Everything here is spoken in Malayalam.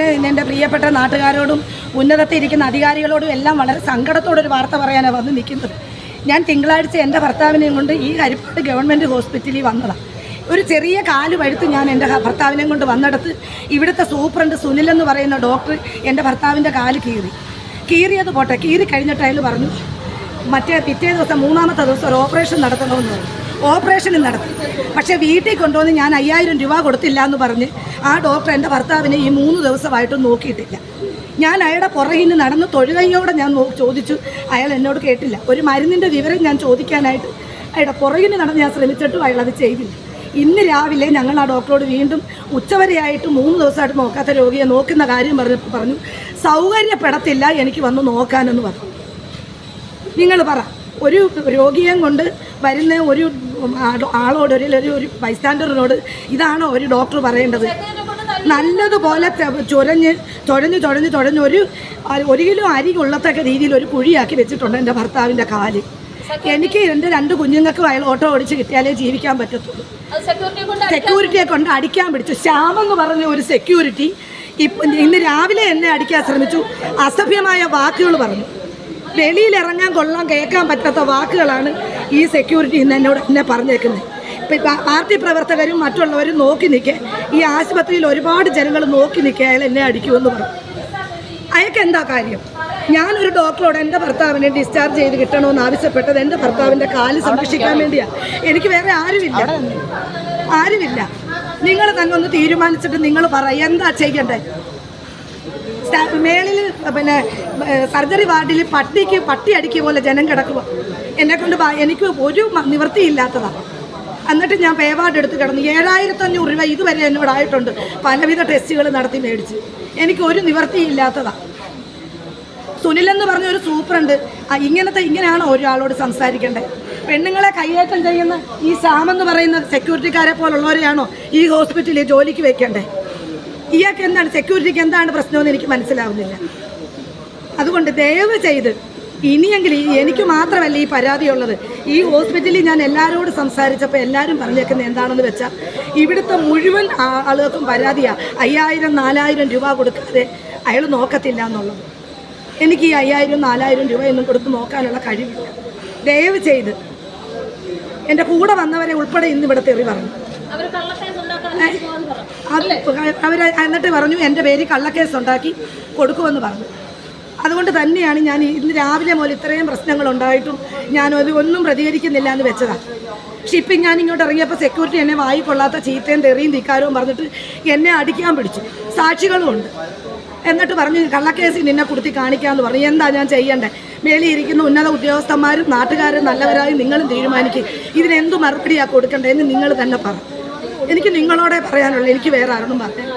ഞാൻ എന്റെ പ്രിയപ്പെട്ട നാട്ടുകാരോടും ഉന്നതത്തിൽ ഇരിക്കുന്ന അധികാരികളോടും എല്ലാം വളരെ സങ്കടത്തോടൊരു വാർത്ത പറയാനാണ് വന്ന് നിൽക്കുന്നത്. ഞാൻ തിങ്കളാഴ്ച എന്റെ ഭർത്താവിനെയും കൊണ്ട് ഈ ഹരിപ്പാട് ഗവൺമെന്റ് ഹോസ്പിറ്റലിൽ വന്നതാണ് ഒരു ചെറിയ കാൽ വഴുത്ത് ഞാൻ എന്റെ ഭർത്താവിനെയും കൊണ്ട് വന്നിടത്ത് ഇവിടുത്തെ സൂപ്രണ്ട് സുനിൽ എന്ന് പറയുന്ന ഡോക്ടർ എന്റെ ഭർത്താവിന്റെ കാൽ കീറി. കീറിയത് പോട്ടെ കീറി കഴിഞ്ഞിട്ട് അയാൾ പറഞ്ഞു മറ്റേ പിറ്റേ ദിവസം മൂന്നാമത്തെ ദിവസം ഒരു ഓപ്പറേഷൻ നടത്തണമെന്ന് പറഞ്ഞു. ഓപ്പറേഷനും നടത്തി. പക്ഷേ വീട്ടിൽ കൊണ്ടുവന്ന് ഞാൻ അയ്യായിരം രൂപ കൊടുത്തില്ല എന്ന് പറഞ്ഞ് ആ ഡോക്ടർ എന്റെ ഭർത്താവിനെ ഈ മൂന്ന് ദിവസമായിട്ടും നോക്കിയിട്ടില്ല. ഞാൻ അയാളുടെ പുറകിൽ നടന്ന് തൊഴുകയോടെ ഞാൻ ചോദിച്ചു. അയാൾ എന്നോട് കേട്ടില്ല. ഒരു മരുന്നിന്റെ വിവരം ഞാൻ ചോദിക്കാനായിട്ട് അയാളുടെ പുറകിൽ നടന്ന് ഞാൻ ശ്രമിച്ചിട്ടും അയാൾ അത് ചെയ്തില്ല. ഇന്ന് രാവിലെ ഞങ്ങൾ ആ ഡോക്ടറോട് വീണ്ടും ഉച്ചവരെയായിട്ട് മൂന്ന് ദിവസമായിട്ട് നോക്കാത്ത രോഗിയെ നോക്കുന്ന കാര്യം പറഞ്ഞപ്പോൾ പറഞ്ഞു. സൗകര്യപ്പെടത്തില്ല എനിക്ക് വന്ന് നോക്കാനെന്ന് പറഞ്ഞു. നിങ്ങൾ പറ. ഒരു രോഗിയെ കൊണ്ട് വരുന്ന ഒരു ആളോട് ഒരു ഒരു ബൈസ്റ്റാൻഡറിനോട് ഇതാണോ ഒരു ഡോക്ടർ പറയേണ്ടത്? നല്ലതുപോലെ ചുരഞ്ഞ് തുഴഞ്ഞ് തുഴഞ്ഞ് ചൊഴഞ്ഞ് ഒരു ഒരു കിലോ അരി കൊള്ളത്തക്ക രീതിയിൽ ഒരു കുഴിയാക്കി വെച്ചിട്ടുണ്ട് എന്റെ ഭർത്താവിന്റെ കാൽ. എനിക്ക് എന്റെ രണ്ട് കുഞ്ഞുങ്ങൾക്കും അയാൾ ഓട്ടോ ഓടിച്ച് കിട്ടിയാലേ ജീവിക്കാൻ പറ്റത്തുള്ളൂ. സെക്യൂരിറ്റിയെ കൊണ്ട് അടിക്കാൻ പിടിച്ചു. ശ്യാം എന്ന് പറഞ്ഞ ഒരു സെക്യൂരിറ്റി ഇപ്പം ഇന്ന് രാവിലെ എന്നെ അടിക്കാൻ ശ്രമിച്ചു. അസഭ്യമായ വാക്കുകൾ പറഞ്ഞു. വെളിയിൽ ഇറങ്ങാൻ കൊള്ളാൻ കേൾക്കാൻ പറ്റാത്ത വാക്കുകളാണ് ഈ സെക്യൂരിറ്റി ഇന്ന് എന്നോട് എന്നെ പറഞ്ഞേക്കുന്നത്. ഇപ്പം പാർട്ടി പ്രവർത്തകരും മറ്റുള്ളവരും നോക്കി നിൽക്കുക ഈ ആശുപത്രിയിൽ ഒരുപാട് ജനങ്ങൾ നോക്കി നിൽക്കുക അയാൾ എന്നെ അടിക്കുമെന്ന് പറഞ്ഞു. അയാൾക്ക് എന്താ കാര്യം? ഞാനൊരു ഡോക്ടറോട് എന്റെ ഭർത്താവിനെ ഡിസ്ചാർജ് ചെയ്ത് കിട്ടണമെന്ന് ആവശ്യപ്പെട്ടത് എന്റെ ഭർത്താവിന്റെ കാൽ സംരക്ഷിക്കാൻ വേണ്ടിയാണ് എനിക്ക് വേറെ ആരുമില്ല. ആരുമില്ല. നിങ്ങൾ തന്നെ ഒന്ന് തീരുമാനിച്ചിട്ട് നിങ്ങൾ പറ എന്താ ചെയ്യണ്ടേ സ്റ്റാ- മേളിൽ പിന്നെ സർജറി വാർഡിൽ പട്ടിക്ക് പട്ടി അടിക്കുക പോലെ ജനം കിടക്കുക. എന്നെ കൊണ്ട് എനിക്ക് ഒരു നിവൃത്തിയില്ലാത്തതാണ് എന്നിട്ട് ഞാൻ പേവാർഡ് എടുത്ത് കിടന്നു. ഏഴായിരത്തഞ്ഞൂറ് രൂപ ഇതുവരെ എന്നോട് ആയിട്ടുണ്ട്. പലവിധ ടെസ്റ്റുകൾ നടത്തി മേടിച്ച്. എനിക്ക് ഒരു നിവൃത്തിയില്ലാത്തതാണ് സുനിൽ എന്ന് പറഞ്ഞ ഒരു സൂപ്പറുണ്ട് ആ, ഇങ്ങനത്തെ ഇങ്ങനെയാണ് ഒരാളോട് സംസാരിക്കേണ്ടത് പെണ്ണുങ്ങളെ കൈയേറ്റം ചെയ്യുന്ന ഈ ശാമെന്ന് പറയുന്ന സെക്യൂരിറ്റിക്കാരെ പോലുള്ളവരെയാണോ ഈ ഹോസ്പിറ്റലിൽ ജോലിക്ക് വെക്കേണ്ടത് ഇയാൾക്ക് എന്താണ് സെക്യൂരിറ്റിക്ക് എന്താണ് പ്രശ്നമെന്ന് എനിക്ക് മനസ്സിലാവുന്നില്ല. അതുകൊണ്ട് ദയവ് ചെയ്ത് ഇനിയെങ്കിലും എനിക്ക് മാത്രമല്ല ഈ പരാതിയുള്ളത്. ഈ ഹോസ്പിറ്റലിൽ ഞാൻ എല്ലാവരോടും സംസാരിച്ചപ്പോൾ എല്ലാവരും പറഞ്ഞേക്കുന്നത് എന്താണെന്ന് വെച്ചാൽ ഇവിടുത്തെ മുഴുവൻ ആളുകൾക്കും പരാതിയാണ് അയ്യായിരം നാലായിരം രൂപ കൊടുക്കാതെ അയാൾ നോക്കത്തില്ല എന്നുള്ളത്. എനിക്ക് ഈ അയ്യായിരം നാലായിരം ഒന്നും കൊടുത്ത് നോക്കാനുള്ള കഴിവില്ല. ദയവ് ചെയ്ത് എന്റെ കൂടെ വന്നവരെ ഉൾപ്പെടെ ഇന്ന് ഇവിടെ തെറി പറഞ്ഞു. അവർ എന്നിട്ട് പറഞ്ഞു എന്റെ പേര് കള്ളക്കേസ് ഉണ്ടാക്കി കൊടുക്കുമെന്ന് പറഞ്ഞു. അതുകൊണ്ട് തന്നെയാണ് ഞാൻ ഇന്ന് രാവിലെ മുതൽ ഇത്രയും പ്രശ്നങ്ങൾ ഉണ്ടായിട്ടും ഞാൻ അത് ഒന്നും പ്രതികരിക്കുന്നില്ല എന്ന് വെച്ചതാണ് പക്ഷെ ഇപ്പം ഞാൻ ഇങ്ങോട്ട് ഇറങ്ങിയപ്പോൾ സെക്യൂരിറ്റി എന്നെ വായി കൊള്ളാത്ത ചീത്തയും തെറിയും ധിക്കാരവും പറഞ്ഞിട്ട് എന്നെ അടിക്കാൻ പിടിച്ചു. സാക്ഷികളും ഉണ്ട്. എന്നിട്ട് പറഞ്ഞു കള്ളക്കേസിൽ നിന്നെ കൊടുത്തി കാണിക്കാമെന്ന് പറഞ്ഞു. എന്താ ഞാൻ ചെയ്യണ്ടേ? മേളിൽ ഇരിക്കുന്ന ഉന്നത ഉദ്യോഗസ്ഥന്മാരും നാട്ടുകാരും നല്ലവരായി നിങ്ങളും തീരുമാനിക്കും. ഇതിനെന്ത് മറുപടിയാണ് കൊടുക്കേണ്ടതെന്ന് നിങ്ങൾ തന്നെ പറ. എനിക്ക് നിങ്ങളോടെ പറയാനുള്ളൂ എനിക്ക് വേറെ ആരോടും പറയാം